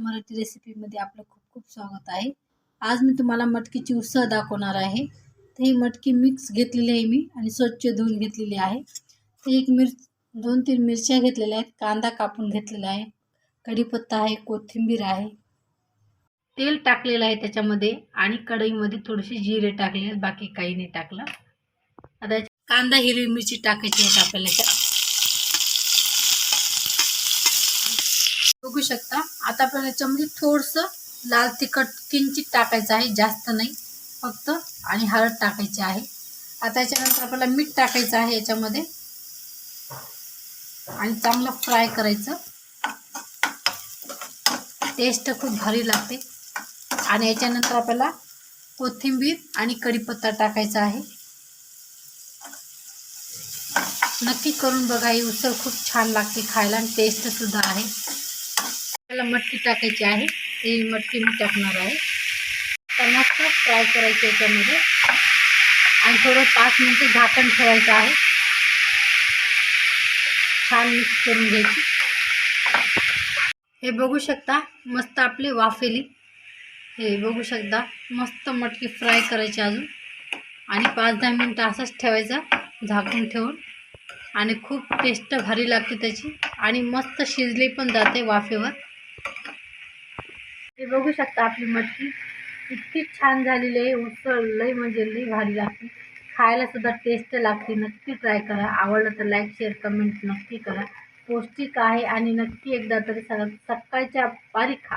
मराठी रेसिपीमध्ये आपलं खूप खूप स्वागत आहे. आज मी तुम्हाला मटकीची उसळ दाखवणार आहे. तर ही मटकी मिक्स घेतलेली आहे मी आणि स्वच्छ धुवून घेतलेली आहे. ते एक मिर दोन तीन मिरच्या घेतलेल्या आहेत. कांदा कापून घेतलेला आहे. कढीपत्ता आहे कोथिंबीर आहे. तेल टाकलेलं आहे त्याच्यामध्ये आणि कढईमध्ये थोडेसे जिरे टाकले आहेत. बाकी काही नाही टाकलं. आता कांदा हिरवी मिरची टाकायची आहे आपल्याला बघू शकता. आता आपल्याला याच्यामध्ये थोडंसं लाल तिखट किंचित टाकायचं आहे जास्त नाही फक्त आणि हळद टाकायची आहे. आता याच्यानंतर आपल्याला मीठ टाकायचं आहे याच्यामध्ये. आणि चांगलं फ्राय करायचं. टेस्ट खूप भारी लागते. आणि याच्यानंतर आपल्याला कोथिंबीर आणि कढीपत्ता टाकायचा आहे. नक्की करून बघा ही उसळ खूप छान लागते खायला आणि टेस्टसुद्धा आहे. आपल्याला मटकी टाकायची आहे. ती मटकी मी टाकणार आहे. तर मस्त फ्राय करायचं याच्यामध्ये आणि थोडं पाच मिनटं झाकण ठेवायचं आहे. छान मिक्स करून घ्यायची. हे बघू शकता मस्त आपली वाफेली. हे बघू शकता मस्त मटकी फ्राय करायची अजून. आणि पाच दहा मिनटं असंच ठेवायचं झाकून ठेवून. आणि खूप टेस्ट भारी लागते त्याची. आणि मस्त शिजली पण जाते वाफेवर. हे बघू शकता आपली मटकी. इतकी छान झालेली आहे. उसळ लई म्हणजे लई भारी लागते. खायला सुद्धा टेस्ट लागते. नक्की ट्राय करा. आवडलं तर लाईक शेअर कमेंट नक्की करा. पौष्टिक आहे आणि नक्की एकदा तरी सगळं सकाळच्या पारी खा.